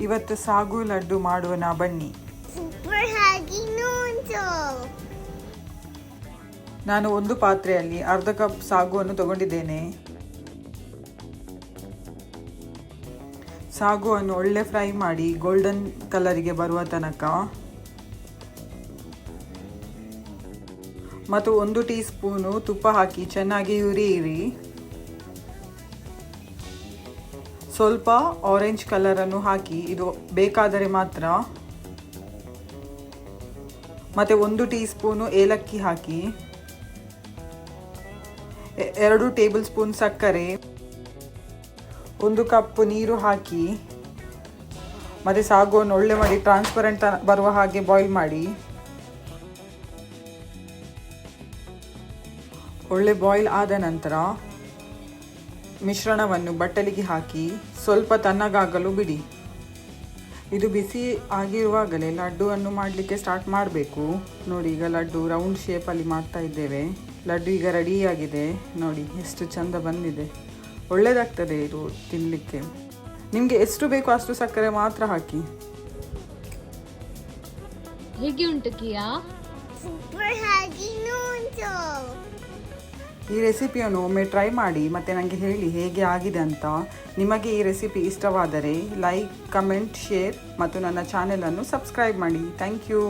ಇವತ್ತು ಸಾಗು ಲಡ್ಡು ಮಾಡುವನ ಬನ್ನಿ. ನಾನು ಒಂದು ಪಾತ್ರೆಯಲ್ಲಿ ಅರ್ಧ ಕಪ್ ಸಾಗುವನ್ನು ತಗೊಂಡಿದ್ದೇನೆ. ಸಾಗುವನ್ನು ಒಳ್ಳೆ ಫ್ರೈ ಮಾಡಿ ಗೋಲ್ಡನ್ ಕಲರಿಗೆ ಬರುವ ತನಕ ಮತ್ತು ಒಂದು ಟೀ ಸ್ಪೂನು ತುಪ್ಪ ಹಾಕಿ ಚೆನ್ನಾಗಿ ಹುರಿಯಿರಿ ಸ್ವಲ್ಪ ಆರೆಂಜ್ ಕಲರನ್ನು ಹಾಕಿ, ಇದು ಬೇಕಾದರೆ ಮಾತ್ರ ಮತ್ತು ಒಂದು ಟೀ ಸ್ಪೂನು ಏಲಕ್ಕಿ ಹಾಕಿ ಎರಡು ಟೇಬಲ್ ಸ್ಪೂನ್ ಸಕ್ಕರೆ, ಒಂದು ಕಪ್ ನೀರು ಹಾಕಿ, ಮತ್ತು ಸಾಗುವನ್ನು ಒಳ್ಳೆ ಮಾಡಿ ಟ್ರಾನ್ಸ್ಪರೆಂಟ್ ಬರುವ ಹಾಗೆ ಬಾಯ್ಲ್ ಮಾಡಿ, ಒಳ್ಳೆ ಬಾಯ್ಲ್ ಆದ ನಂತರ ಮಿಶ್ರಣವನ್ನು ಬಟ್ಟಲಿಗೆ ಹಾಕಿ ಸ್ವಲ್ಪ ತಣ್ಣಗಾಗಲು ಬಿಡಿ. ಇದು ಬಿಸಿ ಆಗಿರುವಾಗಲೇ ಲಡ್ಡುವನ್ನು ಮಾಡಲಿಕ್ಕೆ ಸ್ಟಾರ್ಟ್ ಮಾಡಬೇಕು. ನೋಡಿ ಈಗ ಲಡ್ಡು ರೌಂಡ್ ಶೇಪಲ್ಲಿ ಮಾಡ್ತಾ ಇದ್ದೇವೆ. ಲಡ್ಡು ಈಗ ರೆಡಿಯಾಗಿದೆ ನೋಡಿ ಎಷ್ಟು ಚಂದ ಬಂದಿದೆ. ಒಳ್ಳೆಯದಾಗ್ತದೆ ಇದು ತಿನ್ನಲಿಕ್ಕೆ ನಿಮಗೆ ಎಷ್ಟು ಬೇಕೋ ಅಷ್ಟು ಸಕ್ಕರೆ ಮಾತ್ರ ಹಾಕಿ. ಹೇಗೆ ಉಂಟು ಕಿಯಾ. ಈ ರೆಸಿಪಿಯನ್ನು ಒಮ್ಮೆ ಟ್ರೈ ಮಾಡಿ ಮತ್ತು ನನಗೆ ಹೇಳಿ ಹೇಗೆ ಆಗಿದೆ ಅಂತ. ನಿಮಗೆ ಈ ರೆಸಿಪಿ ಇಷ್ಟವಾದರೆ ಲೈಕ್, ಕಮೆಂಟ್, ಶೇರ್ ಮತ್ತು ನನ್ನ ಚಾನೆಲನ್ನು ಸಬ್ಸ್ಕ್ರೈಬ್ ಮಾಡಿ. Thank you.